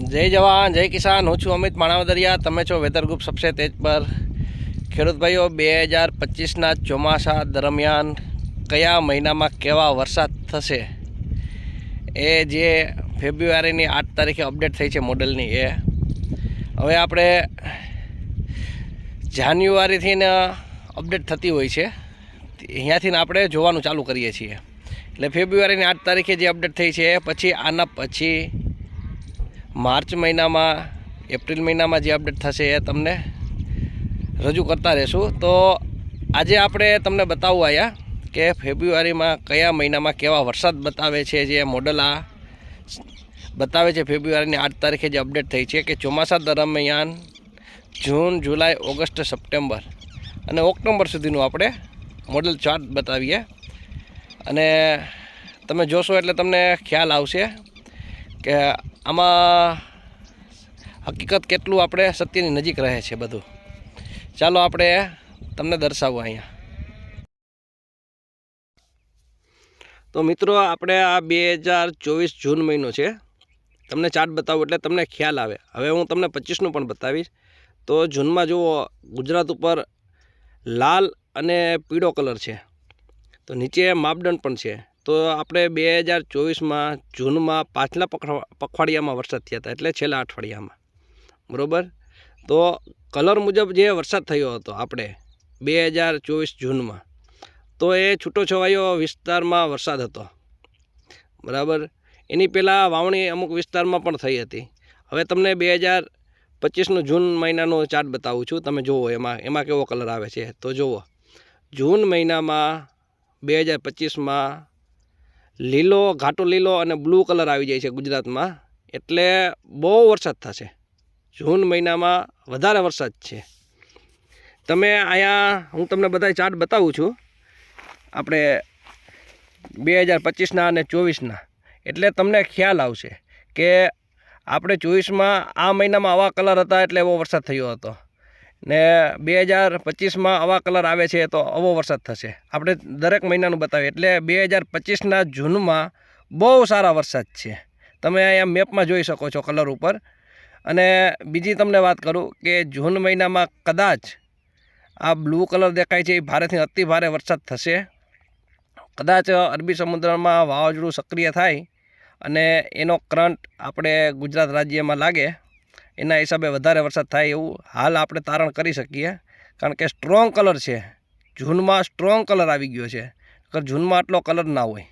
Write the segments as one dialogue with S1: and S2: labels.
S1: જય જવાન, જય કિસાન. હું છું અમિત માણાવદરિયા. તમે છો વેધર ગ્રુપ સબસે તેજ પર. ખેડૂત ભાઈઓ, બે હજાર પચીસના ચોમાસા દરમિયાન કયા મહિનામાં કેવા વરસાદ થશે એ જે ફેબ્રુઆરીની આઠ તારીખે અપડેટ થઈ છે મોડલની એ. હવે આપણે જાન્યુઆરીથી ને અપડેટ થતી હોય છે. અહીંયાથી આપણે જોવાનું ચાલુ કરીએ છીએ. એટલે ફેબ્રુઆરીની આઠ તારીખે જે અપડેટ થઈ છે, પછી આના પછી માર્ચ મહિનામાં, એપ્રિલ મહિનામાં જે અપડેટ થશે એ તમને રજૂ કરતા રહેશું. તો આજે આપણે તમને બતાવવું આવ્યા કે ફેબ્રુઆરીમાં કયા મહિનામાં કેવા વરસાદ બતાવે છે, જે મોડલ આ બતાવે છે. ફેબ્રુઆરીની આઠ તારીખે જે અપડેટ થઈ છે કે ચોમાસા દરમિયાન જૂન, જુલાઈ, ઓગસ્ટ, સપ્ટેમ્બર અને ઓક્ટોબર સુધીનું આપણે મોડલ ચાર્ટ બતાવીએ. અને તમે જોશો એટલે તમને ખ્યાલ આવશે કે આમાં હકીકત કેટલું આપણે સત્યની નજીક રહે છે બધું. ચાલો આપણે તમને દર્શાવવું અહીંયા. તો મિત્રો, આપણે આ બે હજાર ચોવીસ જૂન મહિનો છે. તમને ચાર્ટ બતાવું એટલે તમને ખ્યાલ આવે. હવે હું તમને પચીસનું પણ બતાવીશ. તો જૂનમાં જુઓ, ગુજરાત ઉપર લાલ અને પીળો કલર છે. તો નીચે માપદંડ પણ છે. તો આપણે બે હજાર ચોવીસમાં જૂનમાં પાછલા પખવા, પખવાડિયામાં વરસાદ થયા હતા, એટલે છેલ્લા અઠવાડિયામાં. બરાબર? તો કલર મુજબ જે વરસાદ થયો હતો આપણે બે હજાર ચોવીસ જૂનમાં, તો એ છૂટોછવાયો વિસ્તારમાં વરસાદ હતો. બરાબર? એની પહેલાં વાવણી અમુક વિસ્તારમાં પણ થઈ હતી. હવે તમને બે હજાર પચીસનું જૂન મહિનાનો ચાર્ટ બતાવું છું, તમે જુઓ એમાં એમાં કેવો કલર આવે છે. તો જુઓ. જૂન મહિનામાં બે હજાર પચીસમાં લીલો, ઘાટો લીલો અને બ્લુ કલર આવી જાય છે ગુજરાતમાં. એટલે બહુ વરસાદ થશે. જૂન મહિનામાં વધારે વરસાદ છે. તમે અહીંયા, હું તમને બધા ચાર્ટ બતાવું છું. આપણે બે હજાર પચીસના અને ચોવીસના. એટલે તમને ખ્યાલ આવશે કે આપણે ચોવીસમાં આ મહિનામાં આવા કલર હતા એટલે એવો વરસાદ થયો હતો. ને બે હજાર પચીસમાં આવા કલર આવે છે તો આવો વરસાદ થશે. આપણે દરેક મહિનાનું બતાવીએ. એટલે બે હજાર પચીસના જૂનમાં બહુ સારા વરસાદ છે. તમે અહીંયા મેપમાં જોઈ શકો છો કલર ઉપર. અને બીજી તમને વાત કરું કે જૂન મહિનામાં કદાચ આ બ્લુ કલર દેખાય છે એ ભારેથી અતિ ભારે વરસાદ થશે. કદાચ અરબી સમુદ્રમાં વાવાઝોડું સક્રિય થાય અને એનો કરંટ આપણે ગુજરાત રાજ્યમાં લાગે. એના હિસાબે વધારે વરસાદ થાય એવું હાલ આપણે તારણ કરી શકીએ. કારણ કે સ્ટ્રોંગ કલર છે. જૂનમાં સ્ટ્રોંગ કલર આવી ગયો છે. અગર જૂનમાં આટલો કલર ના હોય.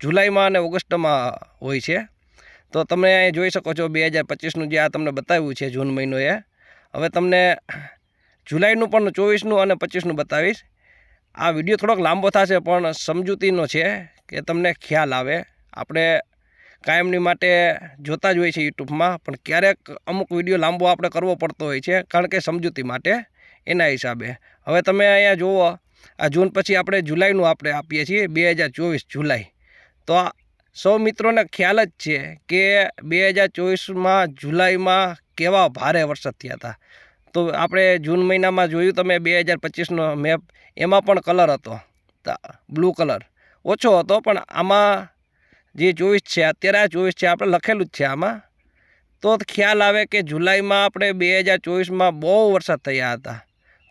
S1: જુલાઈમાં અને ઓગસ્ટમાં હોય છે. તો તમે અહીં જોઈ શકો છો બે હજાર પચીસનું જે આ તમને બતાવ્યું છે જૂન મહિનો એ. હવે તમને જુલાઈનું પણ ચોવીસનું અને પચીસનું બતાવીશ. આ વીડિયો થોડોક લાંબો થશે પણ સમજૂતીનો છે કે તમને ખ્યાલ આવે. આપણે કાયમની માટે જોતા જ હોય છે યુટ્યુબમાં, પણ ક્યારેક અમુક વીડિયો લાંબો આપણે કરવો પડતો હોય છે, કારણ કે સમજૂતી માટે એના હિસાબે. હવે તમે અહીંયા જુઓ, આ જૂન પછી આપણે જુલાઈનું આપણે આપીએ છીએ, બે હજાર ચોવીસ જુલાઈ. તો આ સૌ મિત્રોને ખ્યાલ જ છે કે બે હજાર ચોવીસમાં જુલાઈમાં કેવા ભારે વરસાદ થયા હતા. તો આપણે જૂન મહિનામાં જોયું તમે બે હજાર પચીસનો મેપ, એમાં પણ કલર હતો બ્લુ કલર. ઓછો હતો, પણ આમાં જે ચોવીસ છે, અત્યારે આ ચોવીસ છે, આપણે લખેલું જ છે આમાં. તો ખ્યાલ આવે કે જુલાઈમાં આપણે બે હજાર ચોવીસમાં બહુ વરસાદ થયા હતા.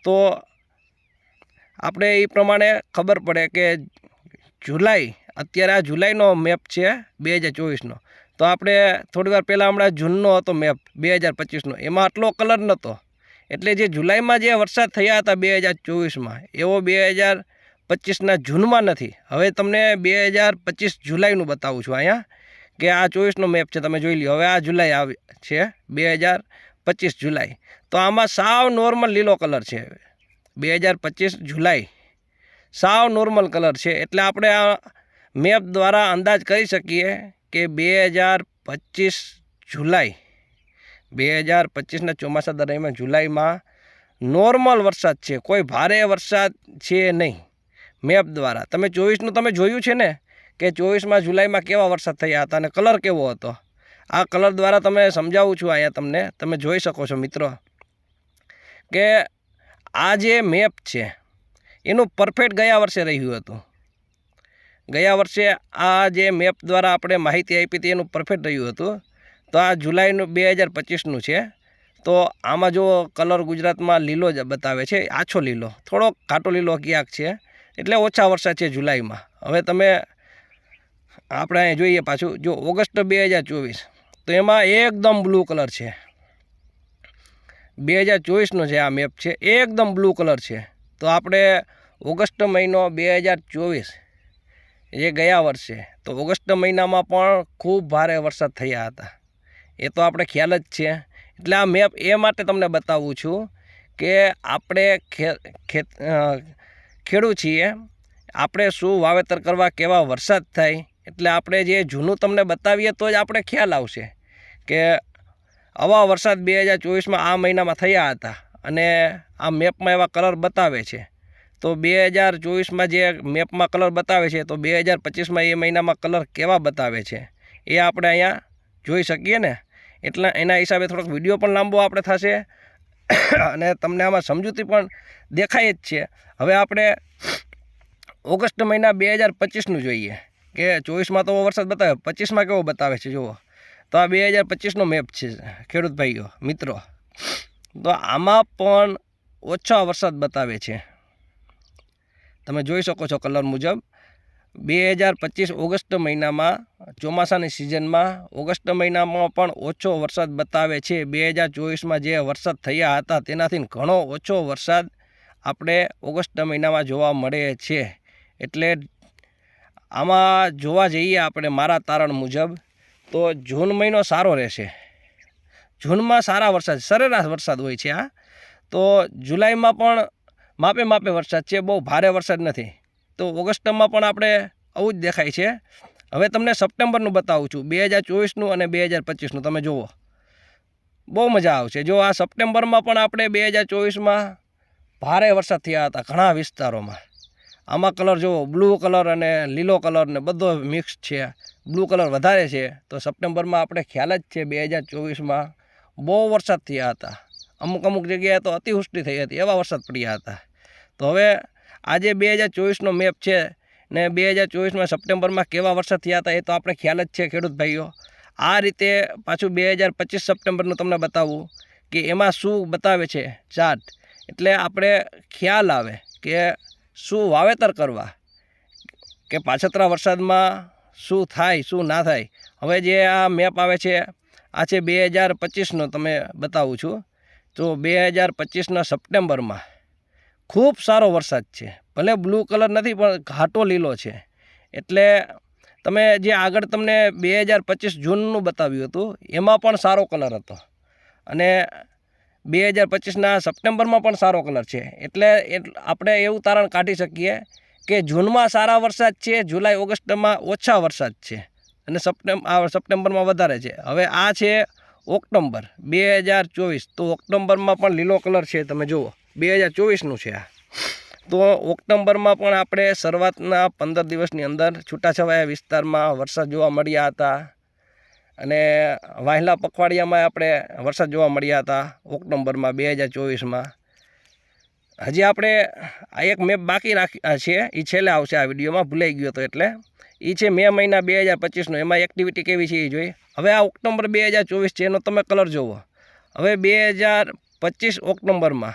S1: તો આપણે એ પ્રમાણે ખબર પડે કે જુલાઈ, અત્યારે આ જુલાઈનો મેપ છે બે હજાર ચોવીસનો. તો આપણે થોડી વાર પહેલાં હમણાં જૂનનો હતો મેપ, બે હજાર પચીસનો. એમાં આટલો કલર નહોતો. એટલે જે જુલાઈમાં જે વરસાદ થયા હતા બે હજાર ચોવીસમાં, એવો બે હજાર પચીસના જૂનમાં નથી. હવે તમને બે હજાર પચીસ જુલાઈનું બતાવું છું અહીંયા, કે આ ચોવીસનો મેપ છે, તમે જોઈ લ્યો. હવે આ જુલાઈ આવી છે, બે હજાર પચીસ જુલાઈ. તો આમાં સાવ નોર્મલ લીલો કલર છે. બે હજાર પચીસ જુલાઈ. સાવ નોર્મલ કલર છે. એટલે આપણે આ મેપ દ્વારા અંદાજ કરી શકીએ કે બે હજાર પચીસ જુલાઈ, બે હજાર પચીસના ચોમાસા દરમિયાન જુલાઈમાં નોર્મલ વરસાદ છે. કોઈ ભારે વરસાદ છે નહીં. મેપ દ્વારા. તમે ચોવીસનું તમે જોયું છે ને કે ચોવીસમાં જુલાઈમાં કેવા વરસાદ થયા હતા અને કલર કેવો હતો? આ કલર દ્વારા તમે સમજાવું છું અહીંયા તમને. તમે જોઈ શકો છો મિત્રો કે આ જે મેપ છે, એનું પરફેક્ટ ગયા વર્ષે રહ્યું હતું. ગયા વર્ષે આ જે મેપ દ્વારા આપણે માહિતી આપી હતી એનું પરફેક્ટ રહ્યું હતું. તો આ જુલાઈનું બે હજાર પચીસનું છે. તો આમાં જો કલર ગુજરાતમાં લીલો જ બતાવે છે, આછો લીલો. થોડોક ઘાટો લીલો ક્યાંક છે. એટલે ઓછા વરસાદ છે જુલાઈમાં. હવે તમે આપણે અહીં જોઈએ પાછું, જો ઓગસ્ટ બે હજાર ચોવીસ, તો એમાં એકદમ બ્લુ કલર છે. બે હજાર ચોવીસનો છે આ મેપ છે, એકદમ બ્લુ કલર છે. તો આપણે ઓગસ્ટ મહિનો બે હજાર ચોવીસ એ ગયા વર્ષે, તો ઓગસ્ટ મહિનામાં પણ ખૂબ ભારે વરસાદ થયા હતા. એ તો આપણે ખ્યાલ જ છે. એટલે આ મેપ એ માટે તમને બતાવું છું કે આપણે ખેત ખેડૂત છીએ, આપણે શું વાવેતર કરવા કેવા વરસાદ થાય, એટલે આપણે જે જૂનું તમને બતાવીએ તો જ આપણે ખ્યાલ આવશે કે આવા વરસાદ બે હજાર ચોવીસમાં આ મહિનામાં થયા હતા અને આ મેપમાં એવા કલર બતાવે છે. તો બે હજાર ચોવીસમાં જે મેપમાં કલર બતાવે છે, તો બે હજાર પચીસમાં એ મહિનામાં કલર કેવા બતાવે છે, એ આપણે અહીંયા જોઈ શકીએ ને. એટલે એના હિસાબે થોડોક વીડિયો પણ લાંબો આપણે થશે. અને તમને આમાં સમજૂતી પણ દેખાય જ છે. હવે આપણે ઓગસ્ટ મહિના બે હજાર પચીસનું જોઈએ. કે ચોવીસમાં તો વરસાદ બતાવે પચીસમાં કેવો બતાવે છે, જુઓ. તો આ બે હજાર પચીસનો મેપ છે, ખેડૂત ભાઈઓ, મિત્રો. તો આમાં પણ ઓછા વરસાદ બતાવે છે. તમે જોઈ શકો છો કલર મુજબ. બે હજાર પચીસ ઓગસ્ટ મહિનામાં, ચોમાસાની સિઝનમાં, ઓગસ્ટ મહિનામાં પણ ઓછો વરસાદ બતાવે છે. બે હજાર ચોવીસમાં જે વરસાદ થયા હતા, તેનાથી ઘણો ઓછો વરસાદ આપણે ઓગસ્ટ મહિનામાં જોવા મળે છે. એટલે આમાં જોવા જઈએ આપણે મારા તારણ મુજબ, તો જૂન મહિનો સારો રહેશે. જૂનમાં સારા વરસાદ, સરેરાશ વરસાદ હોય છે આ. તો જુલાઈમાં પણ માપે માપે વરસાદ છે, બહુ ભારે વરસાદ નથી. તો ઓગસ્ટમાં પણ આપણે આવું જ દેખાય છે. હવે તમને સપ્ટેમ્બરનું બતાવું છું, બે હજાર ચોવીસનું અને બે હજાર પચીસનું, તમે જુઓ. બહુ મજા આવશે. જો આ સપ્ટેમ્બરમાં પણ આપણે બે હજાર ચોવીસમાં ભારે વરસાદ થયા હતા ઘણા વિસ્તારોમાં. આમાં કલર જુઓ, બ્લુ કલર અને લીલો કલર ને બધો મિક્સ છે. બ્લુ કલર વધારે છે. તો સપ્ટેમ્બરમાં આપણે ખ્યાલ જ છે બે હજાર ચોવીસમાં બહુ વરસાદ થયા હતા. અમુક અમુક જગ્યાએ તો અતિવૃષ્ટિ થઈ હતી, એવા વરસાદ પડ્યા હતા. તો હવે આજે બે હજાર ચોવીસનો મેપ છે ને બે હજાર ચોવીસમાં સપ્ટેમ્બરમાં કેવા વરસાદ થયા હતા એ તો આપણે ખ્યાલ જ છે, ખેડૂત ભાઈઓ. આ રીતે પાછું બે હજાર પચીસ સપ્ટેમ્બરનું તમને બતાવું કે એમાં શું બતાવે છે ચાર્ટ. એટલે આપણે ખ્યાલ આવે કે શું વાવેતર કરવા, કે પાછતરા વરસાદમાં શું થાય, શું ના થાય. હવે જે આ મેપ આવે છે, આ છે બે હજાર પચીસનો તમે બતાવું છું. તો બે હજાર પચીસના સપ્ટેમ્બરમાં ખૂબ સારો વરસાદ છે. ભલે બ્લુ કલર નથી, પણ ઘાટો લીલો છે. એટલે તમે જે આગળ તમને બે હજાર પચીસ જૂનનું બતાવ્યું હતું, એમાં પણ સારો કલર હતો. અને બે હજાર પચીસના સપ્ટેમ્બરમાં પણ સારો કલર છે. એટલે એટ- આપણે એવું તારણ કાઢી શકીએ કે જૂનમાં સારા વરસાદ છે, જુલાઈ, ઓગસ્ટમાં ઓછા વરસાદ છે. અને સપ્ટેમ્બર સપ્ટેમ્બરમાં વધારે છે. હવે આ છે ઓક્ટોબર બે હજાર ચોવીસ. તો ઓક્ટોબરમાં પણ લીલો કલર છે, તમે જુઓ. બે હજાર ચોવીસનું છે આ. તો ઓક્ટોબરમાં પણ આપણે શરૂઆતના પંદર દિવસની અંદર છૂટાછવાયા વિસ્તારમાં વરસાદ જોવા મળ્યા હતા. અને વાહલા પખવાડિયામાં આપણે વરસાદ જોવા મળ્યા હતા ઓક્ટોબરમાં બે હજાર ચોવીસમાં. હજી આપણે આ એક મેપ બાકી રાખી છે એ છેલ્લે આવશે આ વિડીયોમાં, ભૂલાઈ ગયો હતો એટલે. એ છે મે મહિના બે હજાર પચીસનો, એમાં એક્ટિવિટી કેવી છે એ જોઈએ હવે આ ઓક્ટોબર બે હજાર ચોવીસ છે, એનો તમે કલર જુઓ હવે બે હજાર પચીસ ઓક્ટોબરમાં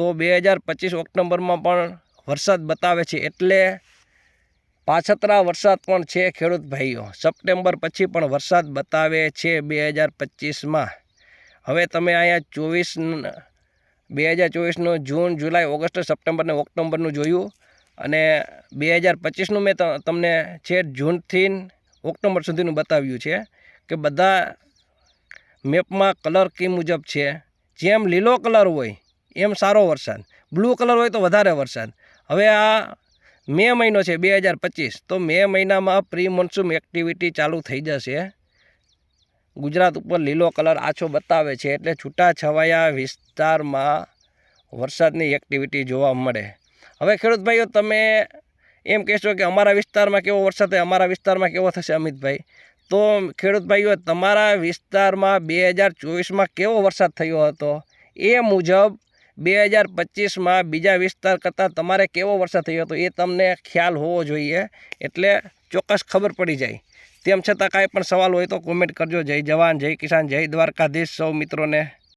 S1: તો બે હજાર પચીસ ઓક્ટોબરમાં પણ વરસાદ બતાવે છે એટલે પાછતરા વરસાદ પણ છે ખેડૂત ભાઈઓ. સપ્ટેમ્બર પછી પણ વરસાદ બતાવે છે બે હજાર પચીસમાં. હવે તમે અહીંયા ચોવીસ બે હજાર ચોવીસનું જૂન, જુલાઈ, ઓગસ્ટ, સપ્ટેમ્બર ને ઓક્ટોબરનું જોયું અને બે હજાર પચીસનું મેં તમને છે જૂનથી ઓક્ટોબર સુધીનું બતાવ્યું છે કે બધા મેપમાં કલર કી મુજબ છે. જેમ લીલો કલર હોય એમ સારો વરસાદ. બ્લુ કલર હોય તો વધારે વરસાદ. હવે આ મે મહિનો છે, બે હજાર પચીસ. તો મે મહિનામાં પ્રી મોન્સૂન એક્ટિવિટી ચાલુ થઈ જશે. ગુજરાત ઉપર લીલો કલર આછો બતાવે છે, એટલે છૂટાછવાયા વિસ્તારમાં વરસાદની એક્ટિવિટી જોવા મળે. હવે ખેડૂત ભાઈઓ તમે એમ કહેશો કે અમારા વિસ્તારમાં કેવો વરસાદ થાય? અમારા વિસ્તારમાં કેવો થશે, અમિતભાઈ? તો ખેડૂત ભાઈઓ તમારા વિસ્તારમાં બે હજાર ચોવીસમાં કેવો વરસાદ થયો હતો? એ મુજબ બે હજાર પચીસમાં બીજા વિસ્તાર કરતાં તમારે કેવો વરસાદ થયો હતો એ તમને ખ્યાલ હોવો જોઈએ. એટલે ચોક્કસ ખબર પડી જાય. તેમ છતાં કાંઈ પણ સવાલ હોય તો કોમેન્ટ કરજો. જય જવાન, જય કિસાન, જય દ્વારકાધીશ. સૌ મિત્રોને